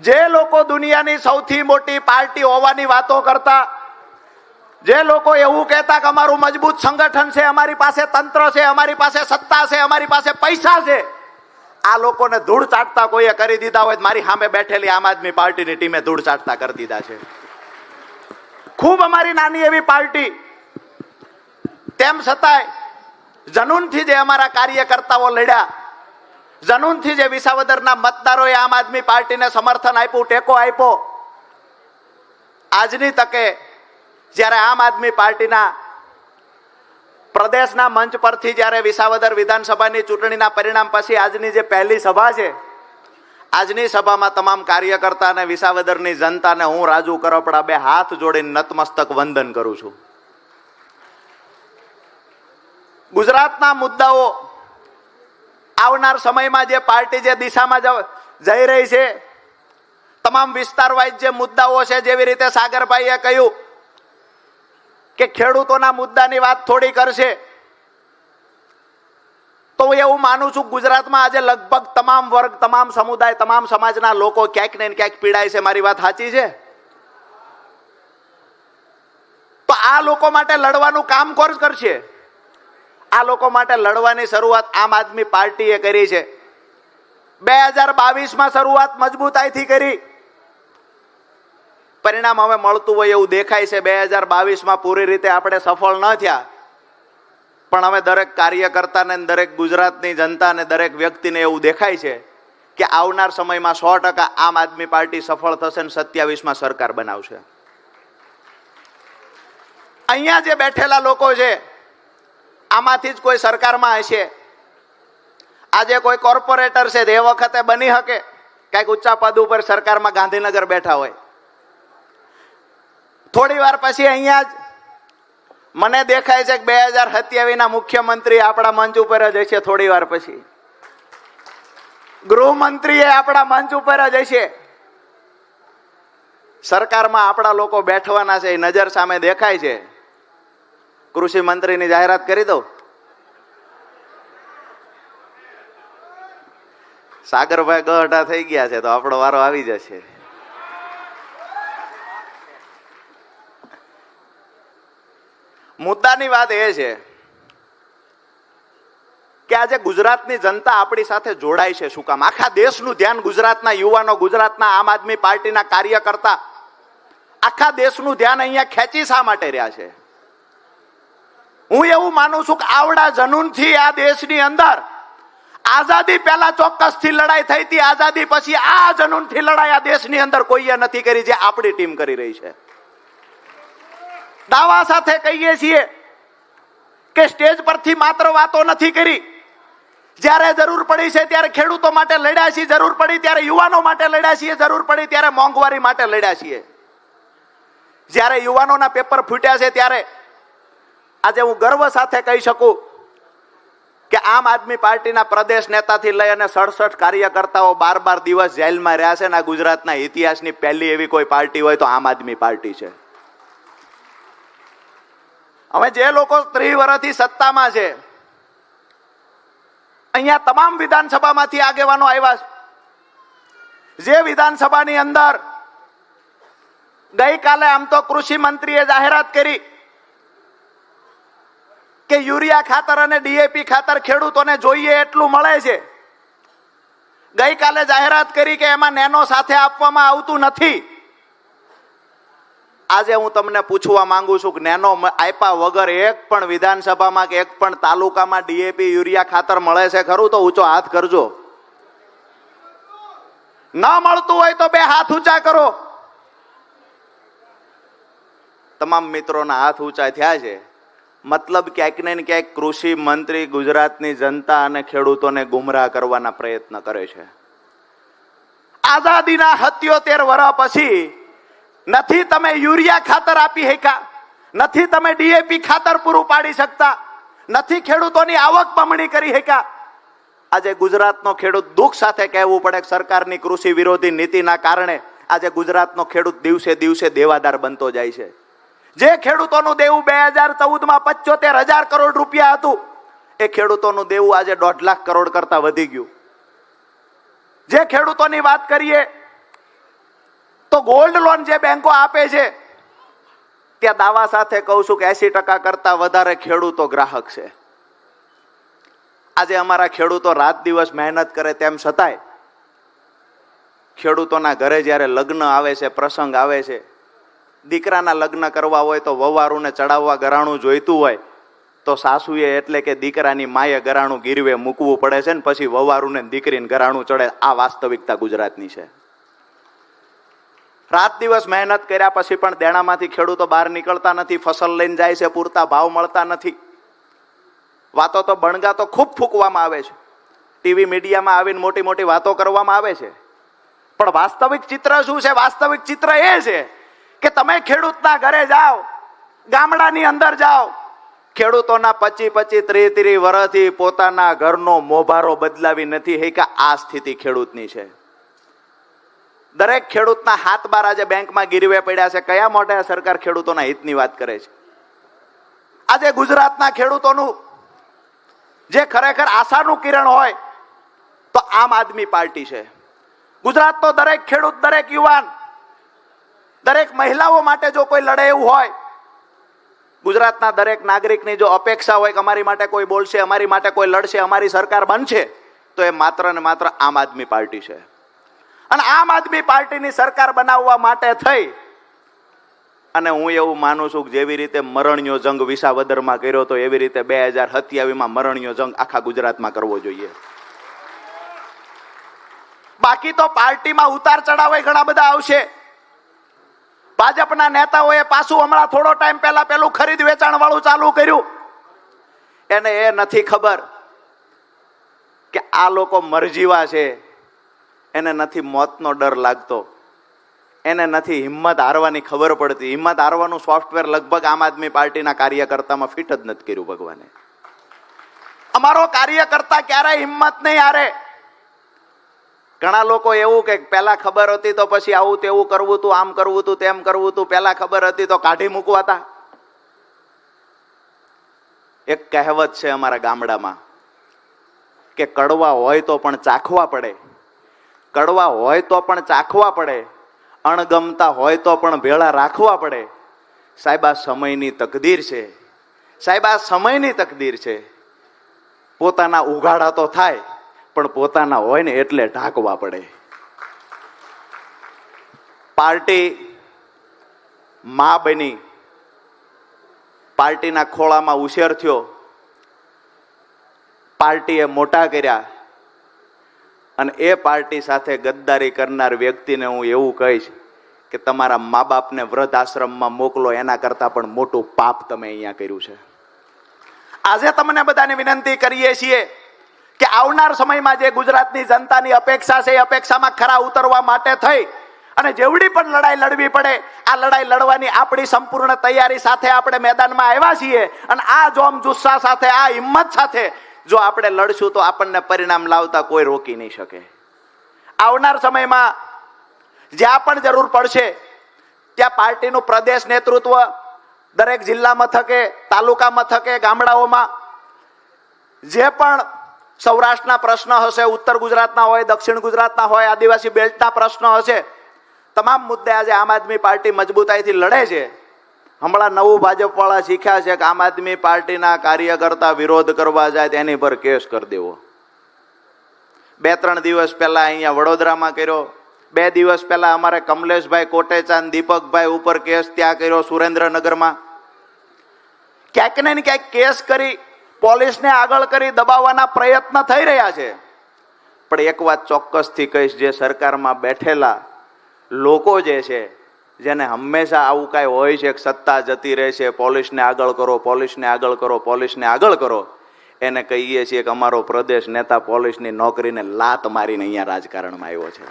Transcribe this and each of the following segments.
જે લોકો દુનિયાની સૌથી મોટી પાર્ટી હોવાની વાતો કરતા, જે લોકો એવું કહેતા કે અમારું મજબૂત સંગઠન છે, અમારી પાસે તંત્ર છે, અમારી પાસે સત્તા છે, અમારી પાસે પૈસા છે, આ લોકોને ધૂળ ચાટતા કોઈએ કરી દીધા હોય મારી સામે બેઠેલી આમ આદમી પાર્ટીની ટીમે ધૂળ ચાટતા કરી દીધા છે. ખૂબ અમારી નાની એવી પાર્ટી. તેમ છતાંય જનૂનથી જે અમારા કાર્યકર્તાઓ લડ્યા જનૂનથી જે વિસાવદરના મતદારોએ આમ આદમી પાર્ટીને સમર્થન આપ્યું, ટેકો આપ્યો, આજની તકે જ્યારે આમ આદમી પાર્ટીના પ્રદેશના મંચ પરથી જ્યારે વિસાવદર વિધાનસભાની ચૂંટણીના પરિણામ પછી આજની જે પહેલી સભા છે, આજની સભામાં તમામ કાર્યકર્તા અને વિસાવદરની જનતાને હું રાજુ કરપડા બે હાથ જોડીને નતમસ્તક વંદન કરું છું. ગુજરાતના મુદ્દાઓ આવનાર સમયમાં જે પાર્ટી જે દિશામાં જઈ રહી છે, તમામ વિસ્તાર વાઇઝ જે મુદ્દાઓ છે જેવી રીતે સાગરભાઈએ કહ્યું કે ખેડૂતોના મુદ્દાની વાત થોડી કરશે, તો હું એવું માનું છું ગુજરાતમાં આજે લગભગ તમામ વર્ગ, તમામ સમુદાય, તમામ સમાજના લોકો ક્યાંક ને ક્યાંક પીડાય છે. મારી વાત સાચી છે? તો આ લોકો માટે લડવાનું કામ કોણ કરશે? આ લોકો માટે લડવાની શરૂઆત આમ આદમી પાર્ટીએ કરી છે. બે હજાર બાવીસમાં શરૂઆત મજબૂતાઈથી કરી. પરિણામ હવે મળતું હોય એવું દેખાય છે. બે હજાર બાવીસમાં પૂરી રીતે આપણે સફળ ન થયા. પણ હવે દરેક કાર્યકર્તાને દરેક ગુજરાતની જનતાને, દરેક વ્યક્તિને એવું દેખાય છે કે આવનાર સમયમાં સો ટકા આમ આદમી પાર્ટી સફળ થશે ને સત્યાવીસમાં સરકાર બનાવશે. અહીંયા જે બેઠેલા લોકો છે આમાંથી જ કોઈ સરકારમાં હશે? આજે કોઈ કોર્પોરેટર છે, તે વખતે બની શકે? કંઈક ઊંચા પદ ઉપર સરકારમાં ગાંધીનગર બેઠા હોય. થોડી વાર પછી અહીંયા જ મને દેખાય છે કે બે હજાર સત્યાવીસના મુખ્યમંત્રી આપણા મંચ ઉપર જ હશે થોડી વાર પછી. ગૃહમંત્રી એ આપણા મંચ ઉપર જ હશે. સરકારમાં આપણા લોકો બેઠવાના છે, એ નજર સામે દેખાય છે. કૃષિ મંત્રીની જાહેરાત કરી દઉં. સાગરભાઈ ગઢા થઈ ગયા છે, તો આપણો વારો આવી જશે. મુદ્દાની વાત એ છે કે આજે ગુજરાતની જનતા આપણી સાથે જોડાય છે શું કામ? આખા દેશનું ધ્યાન ગુજરાતના યુવાનો, ગુજરાતના આમ આદમી પાર્ટીના કાર્યકર્તા આખા દેશનું ધ્યાન અહીંયા ખેંચી શા માટે રહ્યા છે? હું એવું માનું છું કે આવડા જનૂનથી આ દેશની અંદર આઝાદી પહેલા ચોક્કસથી લડાઈ થઈ હતી, આઝાદી પછી આ જનૂનથી લડાઈ આ દેશની અંદર કોઈએ નથી કરી જે આપણી ટીમ કરી રહી છે. દાવા સાથે કહીએ છીએ કે સ્ટેજ પરથી માત્ર વાતો નથી કરી. જ્યારે જરૂર પડી છે ત્યારે ખેડૂતો માટે લડ્યા છીએ, જરૂર પડી ત્યારે યુવાનો માટે લડ્યા છીએ, જરૂર પડી ત્યારે મોંઘવારી માટે લડ્યા છીએ. જ્યારે યુવાનોના પેપર ફૂટ્યા છે ત્યારે આજે હું ગર્વ સાથે કહી શકું કે આમ આદમી પાર્ટીના પ્રદેશ નેતાથી લઈ અને સડસઠ કાર્યકર્તાઓ બાર બાર દિવસ જેલમાં રહ્યા છે ના ગુજરાતના ઇતિહાસની પહેલી એવી કોઈ પાર્ટી હોય તો આમ આદમી પાર્ટી છે. હવે જે લોકો ત્રીસ વર્ષથી સત્તામાં છે, અહીંયા તમામ વિધાનસભામાંથી આગેવાનો આવ્યા છે. જે વિધાનસભાની અંદર ગઈકાલે આમ તો કૃષિ મંત્રીએ જાહેરાત કરી કે યુરિયા ખાતર અને ડીએપી ખાતર ખેડૂતોને જોઈએ એટલું મળે છે. ગઈકાલે જાહેરાત કરી કે એમાં નેનો સાથે આપવામાં આવતું નથી. આજે હું તમને પૂછવા માંગુ છું કે નેનો આપ્યા વગર એક પણ વિધાનસભામાં કે એક પણ તાલુકામાં ડીએપી, યુરિયા ખાતર મળે છે ખરું? તો ઊંચો હાથ કરજો. ન મળતું હોય તો બે હાથ ઊંચા કરો. તમામ મિત્રોના હાથ ઊંચા થયા છે. મતલબ ક્યાંક ને ક્યાંક કૃષિ મંત્રી ગુજરાતની જનતા અને ખેડૂતોને ગુમરાહ કરવાના પ્રયત્ન કરે છે. આઝાદીના સત્યોતેર વર્ષ પછી નથી તમે યુરિયા ખાતર આપી શક્યા, નથી તમે ડીએપી ખાતર પૂરું પાડી શકતા, નથી ખેડૂતોની આવક બમણી કરી શક્યા. આજે ગુજરાતનો ખેડૂત દુઃખ સાથે કહેવું પડે સરકારની કૃષિ વિરોધી નીતિના કારણે આજે ગુજરાતનો ખેડૂત દિવસે દિવસે દેવાદાર બનતો જાય છે. જે ખેડૂતોનું દેવું બે હજાર ચૌદમાં પચોતેર હજાર કરોડ રૂપિયા હતું, એ ખેડૂતોનું દેવું આજે દોઢ લાખ કરોડ કરતા વધી ગયું. જે ખેડૂતોની વાત કરીએ, તો ગોલ્ડ લોન જે બેંકો આપે છે ત્યાં દાવા સાથે કહું છું કે એસી ટકા કરતા વધારે ખેડૂતો ગ્રાહક છે. આજે અમારા ખેડૂતો રાત દિવસ મહેનત કરે તેમ છતાંય, ખેડૂતોના ઘરે જ્યારે લગ્ન આવે છે, પ્રસંગ આવે છે દીકરાના લગ્ન કરવા હોય તો વવારુને ચડાવવા ગરાણું જોઈતું હોય, તો સાસુએ એટલે કે દીકરાની માએ ગરાણું ગીરવે મૂકવું પડે છે ને પછી વવારુને દીકરીને ગરાણું ચડે. આ વાસ્તવિકતા ગુજરાતની છે. રાત દિવસ મહેનત કર્યા પછી પણ દેણામાંથી ખેડૂતો બહાર નીકળતા નથી, ફસલ લઈને જાય છે, પૂરતા ભાવ મળતા નથી. વાતો તો બણગા તો ખૂબ ફૂંકવામાં આવે છે. ટીવી મીડિયામાં આવીને મોટી મોટી વાતો કરવામાં આવે છે. પણ વાસ્તવિક ચિત્ર શું છે? વાસ્તવિક ચિત્ર એ છે કે તમે ખેડૂતના ઘરે જાઓ, ગામડાની અંદર જાઓ. ખેડૂતોના પચી પચી ત્રી ત્રી વર્ષથી પોતાના ઘરનો મોભારો બદલાવી નથી હે કે આ સ્થિતિ ખેડૂતની છે. દરેક ખેડૂતના હાથ બાર આજે બેંકમાં ગીરવે પડ્યા છે. કયા મોઢે સરકાર ખેડૂતોના હિતની વાત કરે છે? આજે ગુજરાતના ખેડૂતોનું જે ખરેખર આશાનું કિરણ હોય, તો આમ આદમી પાર્ટી છે. ગુજરાતનો દરેક ખેડૂત, દરેક યુવાન દરેક મહિલાઓ માટે જો કોઈ લડે એવું હોય, ગુજરાતના દરેક નાગરિકની જો અપેક્ષા હોય કે અમારી માટે કોઈ બોલશે, અમારી માટે કોઈ લડશે, અમારી સરકાર બનશે, તો એ માત્ર ને માત્ર આમ આદમી પાર્ટી છે. અને આમ આદમી પાર્ટીની સરકાર બનાવવા માટે થઈ, અને હું એવું માનું છું કે જેવી રીતે મરણ્યો જંગ વિસાવદરમાં કર્યો તો એવી રીતે બે હજાર સત્યાવીસમાં મરણ્યો જંગ આખા ગુજરાતમાં કરવો જોઈએ. બાકી તો પાર્ટીમાં ઉતાર ચઢાવ ઘણા બધા આવશે. ભાજપના નેતાઓએ પાછું હમણાં થોડો ટાઈમ પહેલા પેલું ખરીદ વેચાણ વાળું ચાલુ કર્યું. એને એ નથી ખબર કે આ લોકો મરજીવા છે. એને નથી મોતનો ડર લાગતો. એને નથી હિંમત હારવાની ખબર પડતી. હિંમત હારવાનું સોફ્ટવેર લગભગ આમ આદમી પાર્ટીના કાર્યકર્તામાં ફિટ જ નથી કર્યું ભગવાને. અમારો કાર્યકર્તા ક્યારેય હિંમત નહીં હારે. ઘણા લોકો એવું કે પહેલાં ખબર હતી તો પછી આવું તેવું કરવું તું, આમ કરવું તું, તેમ કરવું હતું પહેલાં ખબર હતી તો કાઢી મૂકવાતા. એક કહેવત છે અમારા ગામડામાં કે કડવા હોય તો પણ ચાખવા પડે. કડવા હોય તો પણ ચાખવા પડે. અણગમતા હોય તો પણ ભેળા રાખવા પડે. સાહેબ, આ સમયની તકદીર છે. સાહેબ, આ સમયની તકદીર છે. પોતાના ઉઘાડા તો થાય. પણ પોતાના હોય ને એટલે ઢાંકવા પડે. પાર્ટી મા બની. પાર્ટીના ખોળામાં ઉછેર થયો. પાર્ટીએ મોટા કર્યા. અને એ પાર્ટી સાથે ગદ્દારી કરનાર વ્યક્તિને હું એવું કહીશ કે તમારા મા બાપને વૃદ્ધ આશ્રમમાં મોકલો, એના કરતા પણ મોટું પાપ તમે અહીંયા કર્યું છે. આજે તમને બધાને વિનંતી કરીએ છીએ કે આવનાર સમયમાં જે ગુજરાતની જનતાની અપેક્ષા છે એ અપેક્ષામાં ખરા ઉતરવા માટે થઈ. અને જેવડી પણ લડાઈ લડવી પડે, આ લડાઈ લડવાની આપણી સંપૂર્ણ તૈયારી સાથે આપણે મેદાનમાં આવ્યા છીએ અને આ જોમ જુસ્સા સાથે, આ હિંમત સાથે જો આપણે લડશું તો આપણને પરિણામ લાવતા કોઈ રોકી નહીં શકે. આવનાર સમયમાં જ્યાં પણ જરૂર પડશે, ત્યાં પાર્ટીનું પ્રદેશ નેતૃત્વ દરેક જિલ્લા મથકે, તાલુકા મથકે, ગામડાઓમાં જે પણ સૌરાષ્ટ્રના પ્રશ્ન હશે, ઉત્તર ગુજરાતના હોય, દક્ષિણ ગુજરાતના હોય, આદિવાસી બેલ્ટના પ્રશ્ન હશે. તમામ મુદ્દે આજે આમ આદમી પાર્ટી મજબૂતાઈથી લડે છે. હમણાં નવું ભાજપવાળા શીખ્યા છે કે આમ આદમી પાર્ટીના કાર્યકર્તા વિરોધ કરવા જાય તેની પર કેસ કરી દેવો. બે ત્રણ દિવસ પહેલાં અહીંયા વડોદરામાં કર્યો. બે દિવસ પહેલાં અમારે કમલેશભાઈ કોટેચાંદ દીપકભાઈ ઉપર કેસ ત્યાં કર્યો સુરેન્દ્રનગરમાં. ક્યાંક ને ક્યાંક કેસ કરી પોલીસને આગળ કરી દબાવવાના પ્રયત્ન થઈ રહ્યા છે. પણ એક વાત ચોક્કસથી કહીશ, જે સરકારમાં બેઠેલા લોકો જે છે, જેને હંમેશા આવું કાંઈ હોય છે સત્તા જતી રહે છે, પોલીસને આગળ કરો, પોલીસને આગળ કરો, પોલીસને આગળ કરો, એને કહીએ છીએ કે અમારો પ્રદેશ નેતા પોલીસની નોકરીને લાત મારીને અહીંયા રાજકારણમાં આવ્યો છે.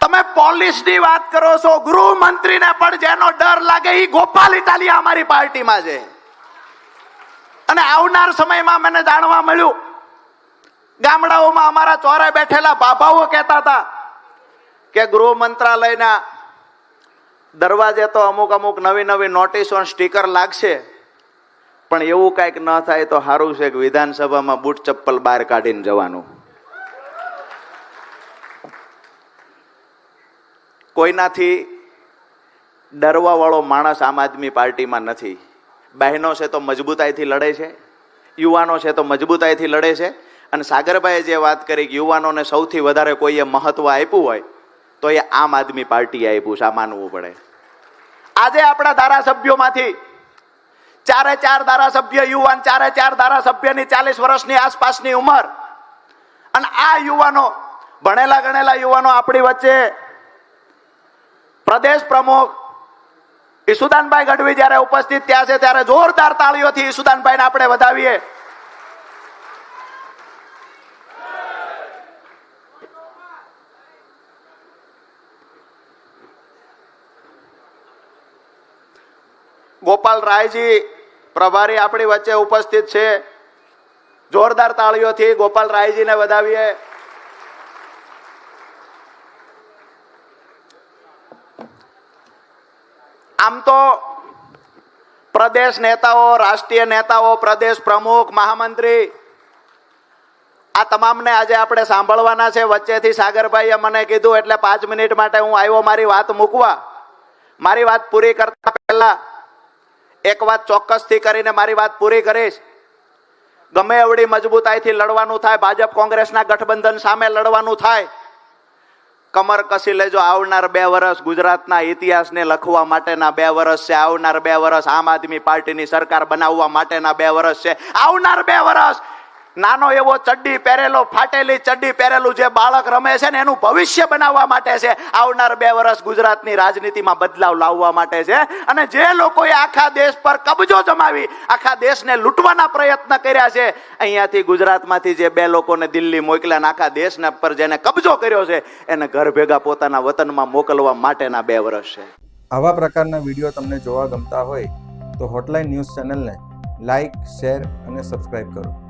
તમે પોલીસની વાત કરો છો, ગૃહમંત્રીને પણ જેનો ડર લાગે એ ગોપાલ ઇટાલિયા અમારી પાર્ટીમાં છે. અને આવનાર સમયમાં મને જાણવા મળ્યું, ગામડાઓમાં અમારા ચોરે બેઠેલા બાબાઓ કહેતા હતા કે ગૃહ મંત્રાલયના દરવાજે તો અમુક અમુક નવી નવી નોટિસો સ્ટીકર લાગશે, પણ એવું કાંઈક ન થાય તો સારું છે કે વિધાનસભામાં બૂટ ચપ્પલ બહાર કાઢીને જવાનું. કોઈનાથી ડરવાવાળો માણસ આમ આદમી પાર્ટીમાં નથી. બહેનો છે તો મજબૂતાઈથી લડે છે, યુવાનો છે તો મજબૂતાઈથી લડે છે. અને સાગરભાઈએ જે વાત કરી કે યુવાનોને સૌથી વધારે કોઈએ મહત્વ આપ્યું હોય, તો એ આમ આદમી પાર્ટીએ આપ્યું છે, આ માનવું પડે. આજે આપણા ધારાસભ્યોમાંથી ચારે ચાર ધારાસભ્ય યુવાન, ચારે ચાર ધારાસભ્યની ચાલીસ વર્ષની આસપાસની ઉંમર અને આ યુવાનો, ભણેલા ગણેલા યુવાનો આપણી વચ્ચે પ્રદેશ પ્રમુખ ઈસુદાનભાઈ ગઢવી જ્યારે ઉપસ્થિત થયા છે, ત્યારે જોરદાર તાળીઓથી ઈસુદાનભાઈને આપણે વધાવીએ. ગોપાલ રાયજી પ્રભારી આપણી વચ્ચે ઉપસ્થિત છે. જોરદાર તાળીઓથી ગોપાલ રાયજીને વધાવીએ. આમ તો પ્રદેશ નેતાઓ, રાષ્ટ્રીય નેતાઓ, પ્રદેશ પ્રમુખ, મહામંત્રી, આ તમામને આજે આપણે સાંભળવાના છે. વચ્ચેથી સાગરભાઈએ મને કીધું, એટલે પાંચ મિનિટ માટે હું આવ્યો મારી વાત મૂકવા. મારી વાત પૂરી કરતા પહેલા એક વાત ચોક્કસથી કરીને મારી વાત પૂરી કરીશ. ગમે એવડી મજબૂતાઈથી લડવાનું થાય, ભાજપ કોંગ્રેસના ગઠબંધન સામે લડવાનું થાય કમર કસી લેજો, આવનાર બે વર્ષ ગુજરાતના ઇતિહાસને લખવા માટેના બે વર્ષ છે, આવનાર બે વર્ષ આમ આદમી પાર્ટીની સરકાર બનાવવા માટેના બે વર્ષ છે, આવનાર બે વર્ષ નાનો એવો ચડ્ડી પહેરેલો, ફાટેલી ચડ્ડી પહેરેલું જે બાળક રમે છે ને, એનું ભવિષ્ય બનાવવા માટે છે. આવનાર બે વર્ષ ગુજરાતની રાજનીતિમાં બદલાવ લાવવા માટે છે. અને જે લોકોએ આખા દેશ પર કબજો જમાવી, આખા દેશને લૂંટવાના પ્રયત્ન કર્યા છે, અહીંયાથી ગુજરાતમાંથી જે બે લોકોને દિલ્હી મોકલ્યા આખા દેશના પર જેને કબજો કર્યો છે, એને ઘર ભેગા પોતાના વતનમાં મોકલવા માટેના બે વર્ષ છે. આવા પ્રકારના વીડિયો તમને જોવા ગમતા હોય તો હોટલાઇન ન્યૂઝ ચેનલને લાઇક શેર અને સબસ્ક્રાઇબ કરો.